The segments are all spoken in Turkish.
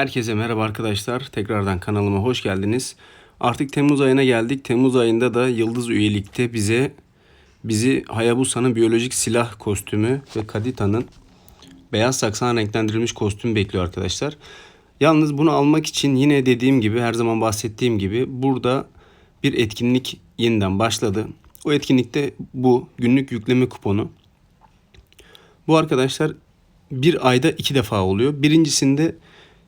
Herkese merhaba arkadaşlar. Tekrardan kanalıma hoş geldiniz. Artık Temmuz ayına geldik. Temmuz ayında da Yıldız üyelikte bize bizi Hayabusa'nın biyolojik silah kostümü ve Kadita'nın beyaz saksan renklendirilmiş kostüm bekliyor arkadaşlar. Yalnız bunu almak için yine dediğim gibi her zaman bahsettiğim gibi burada bir etkinlik yeniden başladı. O etkinlikte bu günlük yükleme kuponu. Bu arkadaşlar bir ayda iki defa oluyor. Birincisinde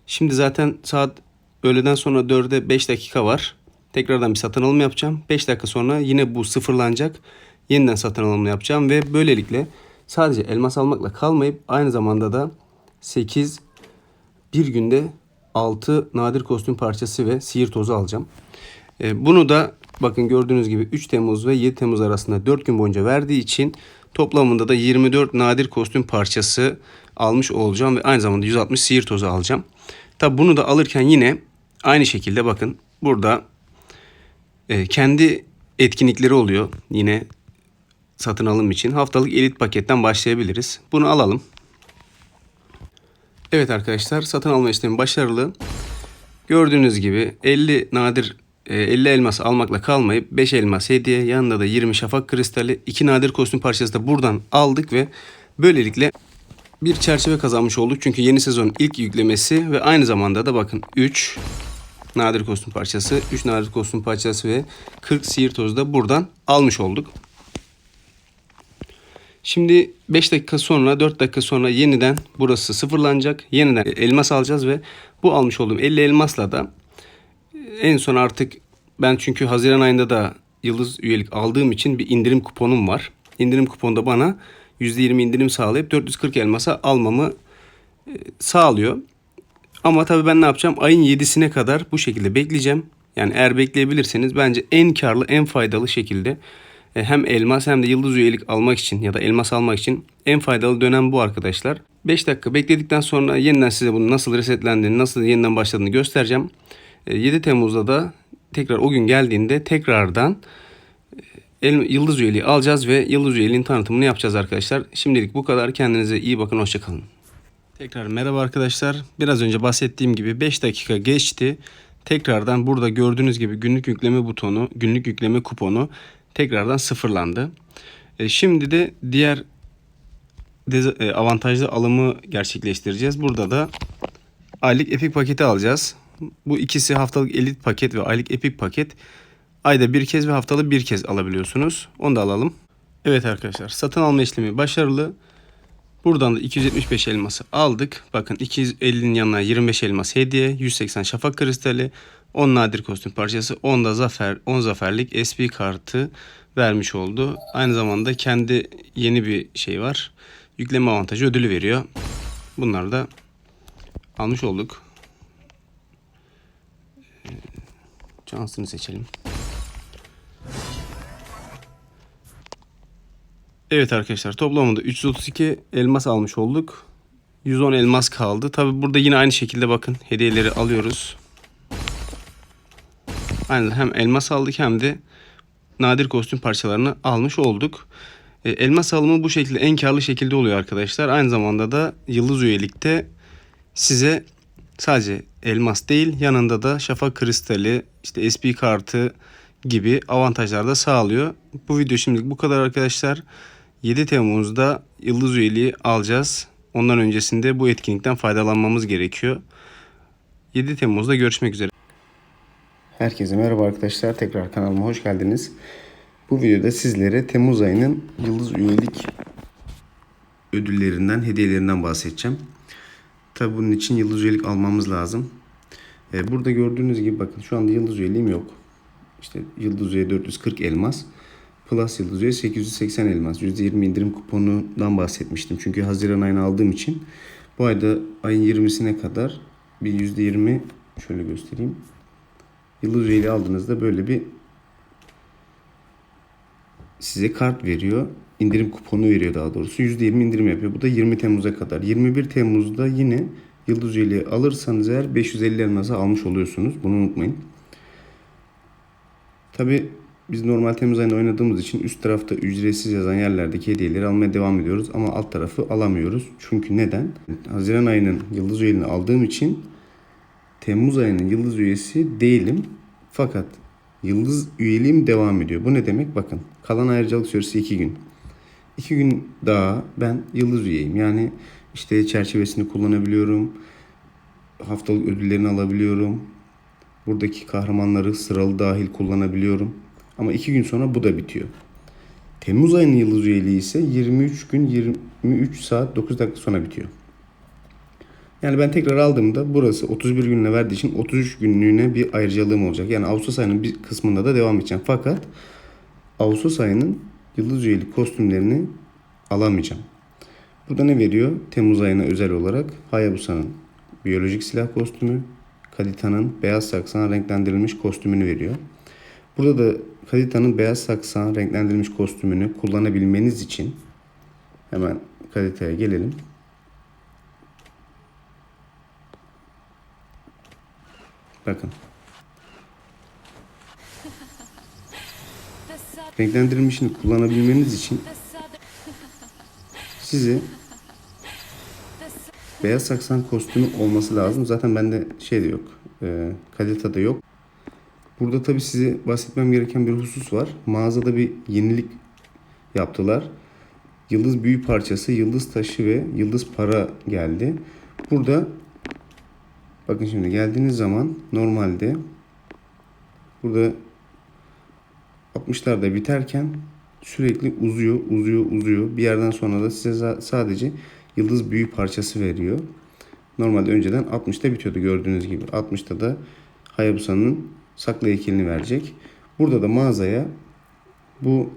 şimdi zaten saat öğleden sonra 4'e 5 dakika var. Tekrardan bir satın alım yapacağım. 5 dakika sonra yine bu sıfırlanacak. Yeniden satın alım yapacağım ve böylelikle sadece elmas almakla kalmayıp aynı zamanda da 8 bir günde 6 nadir kostüm parçası ve sihir tozu alacağım. E, Bunu da bakın gördüğünüz gibi 3 Temmuz ve 7 Temmuz arasında 4 gün boyunca verdiği için toplamında da 24 nadir kostüm parçası almış olacağım ve aynı zamanda 160 sihir tozu alacağım. Tabi bunu da alırken yine aynı şekilde bakın burada e, kendi etkinlikleri oluyor yine satın alım için. Haftalık elit paketten başlayabiliriz. Bunu alalım. Evet arkadaşlar satın alma işlemi başarılı. Gördüğünüz gibi 50 nadir e, 50 elmas almakla kalmayıp 5 elmas hediye yanında da 20 şafak kristali 2 nadir kostüm parçası da buradan aldık ve böylelikle bir çerçeve kazanmış olduk. Çünkü yeni sezonun ilk yüklemesi ve aynı zamanda da bakın 3 nadir kostüm parçası, 3 nadir kostüm parçası ve 40 sihir tozu da buradan almış olduk. Şimdi 5 dakika sonra 4 dakika sonra yeniden burası sıfırlanacak. Yeniden elmas alacağız ve bu almış olduğum 50 elmasla da en son artık ben çünkü Haziran ayında da Yıldız üyelik aldığım için bir indirim kuponum var. İndirim kuponda bana %20 indirim sağlayıp 440 elmasa almamı e, sağlıyor. Ama tabii ben ne yapacağım? Ayın 7'sine kadar bu şekilde bekleyeceğim. Yani eğer bekleyebilirseniz bence en karlı, en faydalı şekilde e, hem elmas hem de yıldız üyelik almak için ya da elmas almak için en faydalı dönem bu arkadaşlar. 5 dakika bekledikten sonra yeniden size bunun nasıl resetlendiğini, nasıl yeniden başladığını göstereceğim. E, 7 Temmuz'da da tekrar o gün geldiğinde tekrardan e, yıldız üyeliği alacağız ve yıldız üyeliğin tanıtımını yapacağız arkadaşlar. Şimdilik bu kadar. Kendinize iyi bakın. Hoşçakalın. Tekrar merhaba arkadaşlar. Biraz önce bahsettiğim gibi 5 dakika geçti. Tekrardan burada gördüğünüz gibi günlük yükleme butonu, günlük yükleme kuponu tekrardan sıfırlandı. E, şimdi de diğer e, avantajlı alımı gerçekleştireceğiz. Burada da aylık epik paketi alacağız. Bu ikisi haftalık elit paket ve aylık epik paket. Ayda bir kez ve haftalık bir kez alabiliyorsunuz. Onu da alalım. Evet arkadaşlar satın alma işlemi başarılı. Buradan da 275 elması aldık. Bakın 250'nin yanına 25 elmas hediye, 180 şafak kristali, 10 nadir kostüm parçası, 10 da zafer, 10 zaferlik SP kartı vermiş oldu. Aynı zamanda kendi yeni bir şey var. Yükleme avantajı ödülü veriyor. Bunları da almış olduk. Ee, Şansını seçelim. Evet arkadaşlar toplamında 332 elmas almış olduk. 110 elmas kaldı. Tabi burada yine aynı şekilde bakın hediyeleri alıyoruz. Aynı hem elmas aldık hem de nadir kostüm parçalarını almış olduk. E, elmas alımı bu şekilde en karlı şekilde oluyor arkadaşlar. Aynı zamanda da yıldız üyelikte size sadece elmas değil yanında da şafak kristali, işte SP kartı gibi avantajlar da sağlıyor. Bu video şimdilik bu kadar arkadaşlar. 7 Temmuz'da yıldız üyeliği alacağız. Ondan öncesinde bu etkinlikten faydalanmamız gerekiyor. 7 Temmuz'da görüşmek üzere. Herkese merhaba arkadaşlar. Tekrar kanalıma hoş geldiniz. Bu videoda sizlere Temmuz ayının yıldız üyelik ödüllerinden, hediyelerinden bahsedeceğim. Tabi bunun için yıldız üyelik almamız lazım. Ee, Burada gördüğünüz gibi bakın şu anda yıldız üyeliğim yok. İşte yıldız üye 440 elmas. Plus yıldız üye 880 elmas. %20 indirim kuponundan bahsetmiştim. Çünkü Haziran ayını aldığım için bu ayda ayın 20'sine kadar bir %20 şöyle göstereyim. Yıldız üyeliği aldığınızda böyle bir size kart veriyor. İndirim kuponu veriyor daha doğrusu. %20 indirim yapıyor. Bu da 20 Temmuz'a kadar. 21 Temmuz'da yine yıldız üyeliği alırsanız eğer 550 elması almış oluyorsunuz. Bunu unutmayın. Tabi biz normal Temmuz ayında oynadığımız için üst tarafta ücretsiz yazan yerlerdeki hediyeleri almaya devam ediyoruz. Ama alt tarafı alamıyoruz. Çünkü neden? Haziran ayının yıldız üyeliğini aldığım için Temmuz ayının yıldız üyesi değilim. Fakat yıldız üyeliğim devam ediyor. Bu ne demek? Bakın kalan ayrıcalık süresi 2 gün. 2 gün daha ben yıldız üyeyim. Yani işte çerçevesini kullanabiliyorum. Haftalık ödüllerini alabiliyorum. Buradaki kahramanları sıralı dahil kullanabiliyorum. Ama 2 gün sonra bu da bitiyor. Temmuz ayının yıldız üyeliği ise 23 gün 23 saat 9 dakika sonra bitiyor. Yani ben tekrar aldığımda burası 31 gününe verdiği için 33 günlüğüne bir ayrıcalığım olacak. Yani Ağustos ayının bir kısmında da devam edeceğim. Fakat Ağustos ayının yıldız üyelik kostümlerini alamayacağım. Burada ne veriyor? Temmuz ayına özel olarak Hayabusa'nın biyolojik silah kostümü, Kadita'nın beyaz saksan renklendirilmiş kostümünü veriyor. Burada da Kadita'nın beyaz saksan renklendirilmiş kostümünü kullanabilmeniz için hemen Kadita'ya gelelim. Bakın. Renklendirilmişini kullanabilmeniz için the southern, size the s- beyaz saksan kostümü olması lazım. Zaten bende şey de yok. E, Kadita'da yok. Burada tabii size bahsetmem gereken bir husus var. Mağazada bir yenilik yaptılar. Yıldız büyü parçası, yıldız taşı ve yıldız para geldi. Burada bakın şimdi geldiğiniz zaman normalde burada 60'larda biterken sürekli uzuyor, uzuyor, uzuyor. Bir yerden sonra da size sadece yıldız büyü parçası veriyor. Normalde önceden 60'ta bitiyordu gördüğünüz gibi. 60'ta da Hayabusa'nın saklı heykelini verecek. Burada da mağazaya bu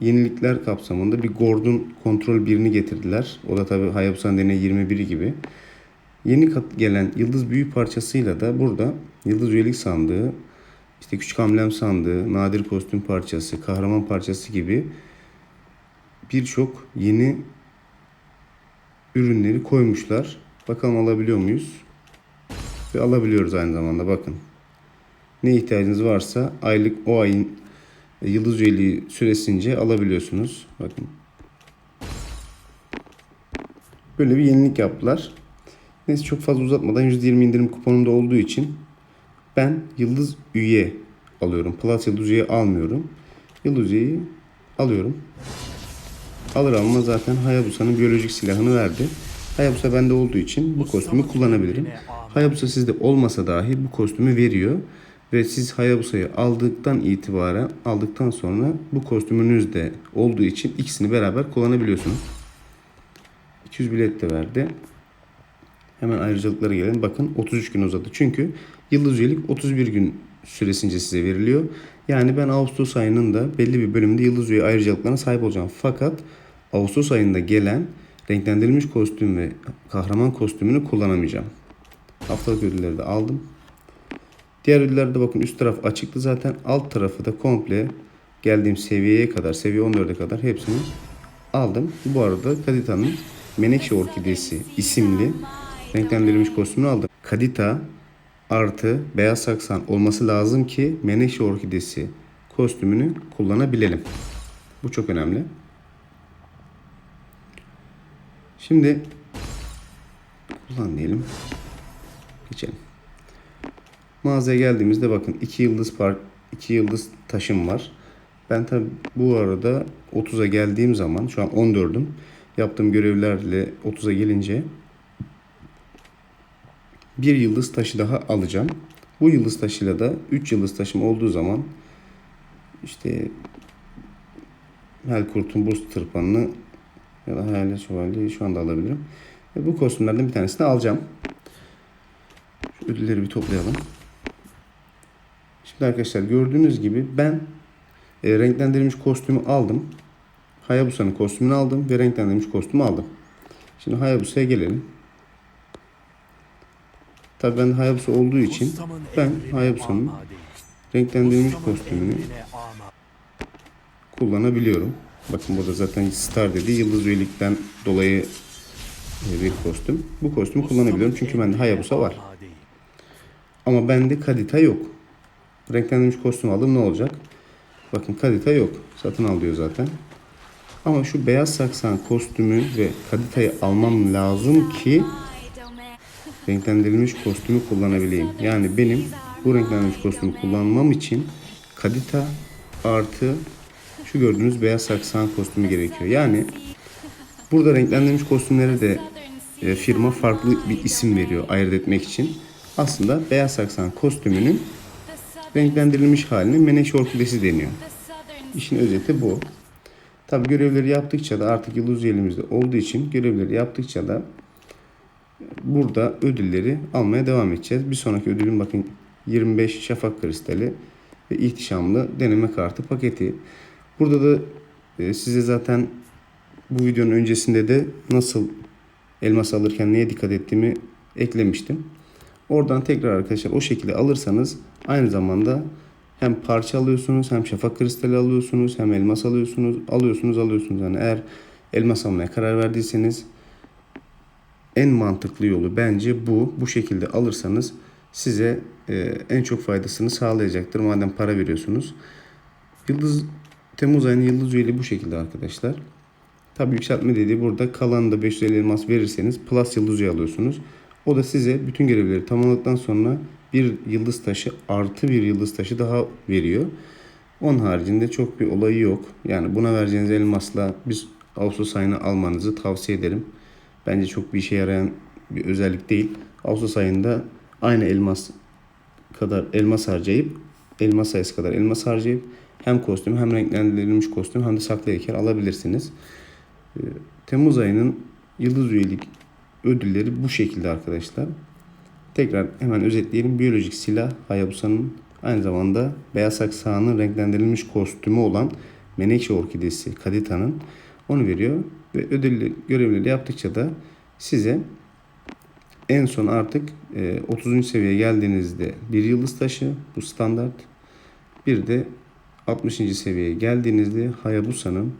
yenilikler kapsamında bir Gordon kontrol birini getirdiler. O da tabi Hayabusa'nın deney 21'i gibi. Yeni kat gelen yıldız büyü parçasıyla da burada yıldız üyelik sandığı, işte küçük amblem sandığı, nadir kostüm parçası, kahraman parçası gibi birçok yeni ürünleri koymuşlar. Bakalım alabiliyor muyuz? Ve alabiliyoruz aynı zamanda bakın. Ne ihtiyacınız varsa aylık o ayın e, yıldız üyeliği süresince alabiliyorsunuz. Bakın. Böyle bir yenilik yaptılar. Neyse çok fazla uzatmadan %20 indirim kuponunda olduğu için ben yıldız üye alıyorum. Plus yıldız üye almıyorum. Yıldız üyeyi alıyorum. Alır almaz zaten Hayabusa'nın biyolojik silahını verdi. Hayabusa bende olduğu için bu kostümü kullanabilirim. Hayabusa sizde olmasa dahi bu kostümü veriyor. Ve siz Hayabusa'yı aldıktan itibaren aldıktan sonra bu kostümünüz de olduğu için ikisini beraber kullanabiliyorsunuz. 200 bilet de verdi. Hemen ayrıcalıklara gelelim. Bakın 33 gün uzadı. Çünkü yıldız üyelik 31 gün süresince size veriliyor. Yani ben Ağustos ayının da belli bir bölümünde yıldız üye ayrıcalıklarına sahip olacağım. Fakat Ağustos ayında gelen renklendirilmiş kostüm ve kahraman kostümünü kullanamayacağım. Haftalık ödülleri de aldım. Diğer ödüllerde bakın üst taraf açıktı zaten. Alt tarafı da komple geldiğim seviyeye kadar, seviye 14'e kadar hepsini aldım. Bu arada Kadita'nın Menekşe Orkidesi isimli renklendirilmiş kostümünü aldım. Kadita artı beyaz saksan olması lazım ki Menekşe Orkidesi kostümünü kullanabilelim. Bu çok önemli. Şimdi kullan diyelim. Geçelim. Mağazaya geldiğimizde bakın iki yıldız par iki yıldız taşım var. Ben tabi bu arada 30'a geldiğim zaman şu an 14'üm. Yaptığım görevlerle 30'a gelince bir yıldız taşı daha alacağım. Bu yıldız taşıyla da 3 yıldız taşım olduğu zaman işte Helkurt'un buz tırpanını ya da Hayalet Şövalyeyi şu anda alabilirim. Ve bu kostümlerden bir tanesini alacağım. Şu ödülleri bir toplayalım. Şimdi arkadaşlar gördüğünüz gibi ben e, renklendirilmiş kostümü aldım. Hayabusa'nın kostümünü aldım ve renklendirilmiş kostümü aldım. Şimdi Hayabusa'ya gelelim. Tabii ben Hayabusa olduğu için ben Hayabusa'nın renklendirilmiş kostümünü kullanabiliyorum. Bakın burada zaten Star dedi. Yıldız üyelikten dolayı e, bir kostüm. Bu kostümü kullanabiliyorum çünkü bende Hayabusa var. Ama bende Kadita yok. Renklendirilmiş kostüm aldım ne olacak? Bakın Kadita yok. Satın al diyor zaten. Ama şu beyaz saksan kostümü ve Kadita'yı almam lazım ki renklendirilmiş kostümü kullanabileyim. Yani benim bu renklendirilmiş kostümü kullanmam için kadita artı şu gördüğünüz beyaz saksan kostümü gerekiyor. Yani burada renklendirilmiş kostümlere de e, firma farklı bir isim veriyor ayırt etmek için. Aslında beyaz saksan kostümünün renklendirilmiş halini menekşe orkidesi deniyor. İşin özeti bu. Tabi görevleri yaptıkça da artık yıldız elimizde olduğu için görevleri yaptıkça da burada ödülleri almaya devam edeceğiz. Bir sonraki ödülüm bakın 25 şafak kristali ve ihtişamlı deneme kartı paketi. Burada da e, size zaten bu videonun öncesinde de nasıl elmas alırken neye dikkat ettiğimi eklemiştim. Oradan tekrar arkadaşlar o şekilde alırsanız aynı zamanda hem parça alıyorsunuz hem şafak kristali alıyorsunuz hem elmas alıyorsunuz alıyorsunuz alıyorsunuz. Yani eğer elmas almaya karar verdiyseniz en mantıklı yolu bence bu. Bu şekilde alırsanız size e, en çok faydasını sağlayacaktır. Madem para veriyorsunuz. Yıldız Temmuz ayının yıldız üyeliği bu şekilde arkadaşlar. Tabii yükseltme dediği burada kalan da 550 elmas verirseniz plus yıldız üye alıyorsunuz. O da size bütün görevleri tamamladıktan sonra bir yıldız taşı artı bir yıldız taşı daha veriyor. Onun haricinde çok bir olayı yok. Yani buna vereceğiniz elmasla biz Ağustos ayını almanızı tavsiye ederim. Bence çok bir işe yarayan bir özellik değil. Ağustos ayında aynı elmas kadar elmas harcayıp elmas sayısı kadar elmas harcayıp hem kostüm hem renklendirilmiş kostüm hem de saklı heykel alabilirsiniz. Ee, Temmuz ayının yıldız üyelik ödülleri bu şekilde arkadaşlar. Tekrar hemen özetleyelim. Biyolojik silah Hayabusa'nın aynı zamanda beyaz saksağının renklendirilmiş kostümü olan Menekşe Orkidesi Kadita'nın onu veriyor. Ve ödülleri, görevleri yaptıkça da size en son artık e, 30. seviyeye geldiğinizde bir yıldız taşı bu standart. Bir de 60. seviyeye geldiğinizde Hayabusa'nın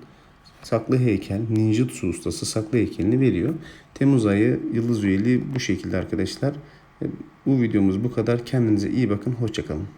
saklı heykel, ninjutsu ustası saklı heykelini veriyor. Temmuz ayı yıldız üyeliği bu şekilde arkadaşlar. E, Bu videomuz bu kadar. Kendinize iyi bakın. Hoşçakalın.